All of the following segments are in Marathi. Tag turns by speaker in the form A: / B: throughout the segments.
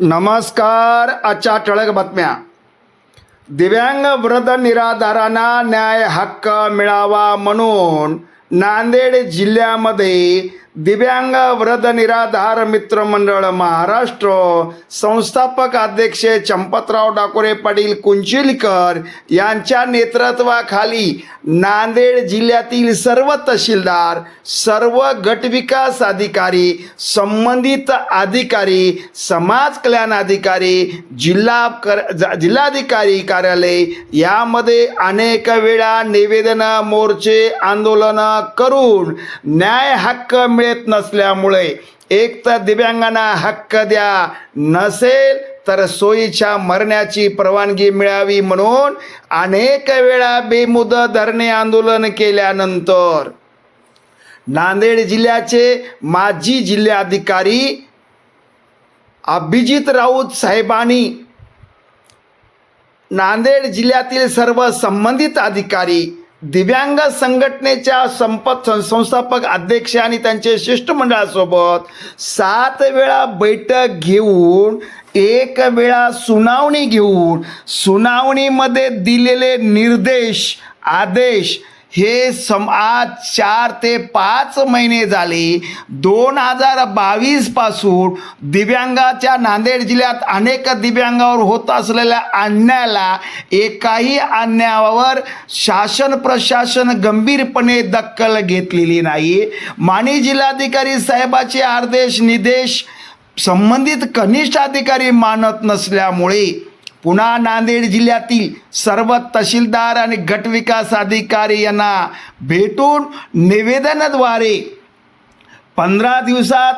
A: नमस्कार आजच्या ठळक बातम्या. दिव्यांग वृद्ध निराधारांना न्याय हक्क मिळावा म्हणून नांदेड जिल्ह्यामध्ये दिव्यांग वृद्ध निराधार मित्र मंडळ महाराष्ट्र संस्थापक अध्यक्ष चंपतराव डाकोरे पाटील कुंचिलकर यांच्या नेतृत्वाखाली नांदेड जिल्ह्यातील सर्व तहसीलदार सर्व गटविकास अधिकारी संबंधित अधिकारी समाज कल्याण अधिकारी जिल्हा कर जिल्हाधिकारी कार्यालय यामध्ये अनेक वेळा निवेदन मोर्चे आंदोलनं करून न्याय हक्क मिळत नसल्यामुळे एक तर दिव्यांगांना हक्क द्या नसेल तर सोयीच्या मरण्याची परवानगी मिळावी म्हणून अनेक वेळा बेमुदत धरणे आंदोलन केल्यानंतर नांदेड जिल्ह्याचे माजी जिल्हाधिकारी अभिजित राऊत साहेबांनी नांदेड जिल्ह्यातील सर्व संबंधित अधिकारी दिव्यांग संघटनेच्या संपत संस्थापक अध्यक्ष आणि त्यांचे शिष्टमंडळासोबत सात वेळा बैठक घेऊन एक वेळा सुनावणी घेऊन सुनावणीमध्ये दिलेले निर्देश आदेश हे सम आज चार ते पाच महिने झाले. दोन हजार बावीसपासून दिव्यांगाच्या नांदेड जिल्ह्यात अनेक दिव्यांगावर होत असलेल्या अन्यायाला एकाही अन्यायावर शासन प्रशासन गंभीरपणे दखल घेतलेली नाही. मानी जिल्हाधिकारी साहेबाचे आदेश निदेश संबंधित कनिष्ठ अधिकारी मानत नसल्यामुळे पुन्हा नांदेड जिल्ह्यातील सर्व तहसीलदार आणि गटविकास अधिकारी यांना भेटून निवेदनाद्वारे पंधरा दिवसात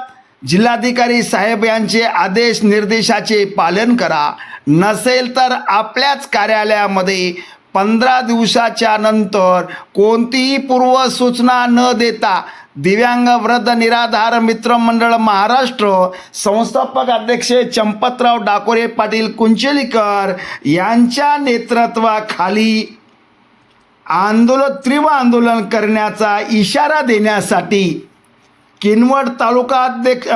A: जिल्हाधिकारी साहेब यांचे आदेश निर्देशाचे पालन करा. नसेल तर आपल्याच कार्यालयामध्ये पंधरा दिवसाच्या नंतर कोणतीही पूर्वसूचना न देता दिव्यांग वृद्ध निराधार मित्र मंडळ महाराष्ट्र संस्थापक अध्यक्ष चंपतराव डाकोरे पाटील कुंचेलीकर यांच्या नेतृत्वाखाली आंदोलन तीव्र आंदोलन करण्याचा इशारा देण्यासाठी किनवट तालुका अध्यक्ष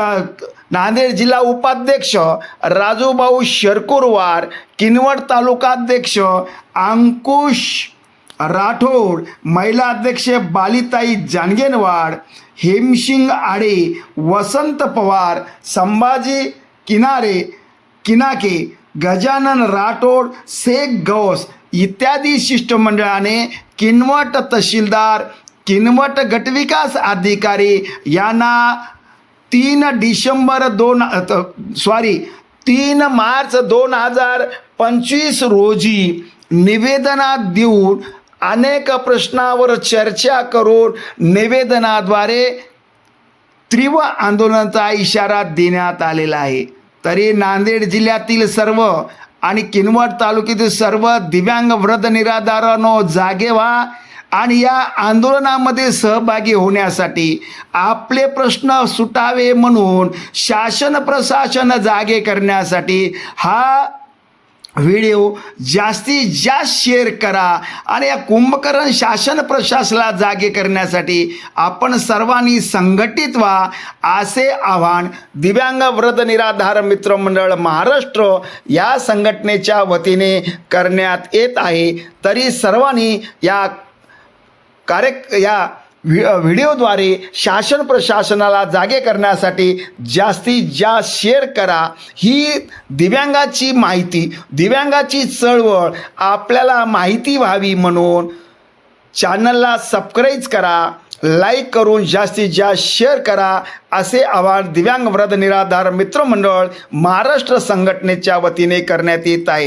A: नांदेड जिल्हा उपाध्यक्ष राजूभाऊ शरकुरवार किनवट तालुकाध्यक्ष अंकुश राठोड महिला अध्यक्ष बालिताई जानगेनवाड हेमसिंग आडे वसंत पवार संभाजी किनारे किनाके गजानन राठोड शेख गौस इत्यादी शिष्टमंडळाने किनवट तहसीलदार किनवट गटविकास अधिकारी यांना तीन डिसेंबर दोन सॉरी तीन मार्च दोन हजार पंचवीस रोजी निवेदनात देऊन अनेक प्रश्नावर चर्चा करून निवेदनाद्वारे तीव्र आंदोलनाचा इशारा देण्यात आलेला आहे. तरी नांदेड जिल्ह्यातील सर्व आणि किनवट तालुक्यातील सर्व दिव्यांग वृद्ध निराधारानो जागे व्हा आणि या आंदोलनामध्ये सहभागी होण्यासाठी आपले प्रश्न सुटावे म्हणून शासन प्रशासन जागे करण्यासाठी हा व्हिडिओ जास्तीत जास्त शेअर करा आणि या कुंभकरण शासन प्रशासनाला जागे करण्यासाठी आपण सर्वांनी संघटित व्हा असे आव्हान दिव्यांग व्रत निराधार मित्रमंडळ महाराष्ट्र या संघटनेच्या वतीने करण्यात येत आहे. तरी सर्वांनी या कार्य या व्हि व्हिडिओद्वारे शासन प्रशासनाला जागे करण्यासाठी जास्तीत जास्त शेअर करा. ही दिव्यांगाची माहिती दिव्यांगाची चळवळ आपल्याला माहिती व्हावी म्हणून चॅनलला सबस्क्राईब करा लाईक करून जास्तीत जास्त शेअर करा असे आवाहन दिव्यांग वृद्ध निराधार मित्रमंडळ महाराष्ट्र संघटनेच्या वतीने करण्यात येत आहे.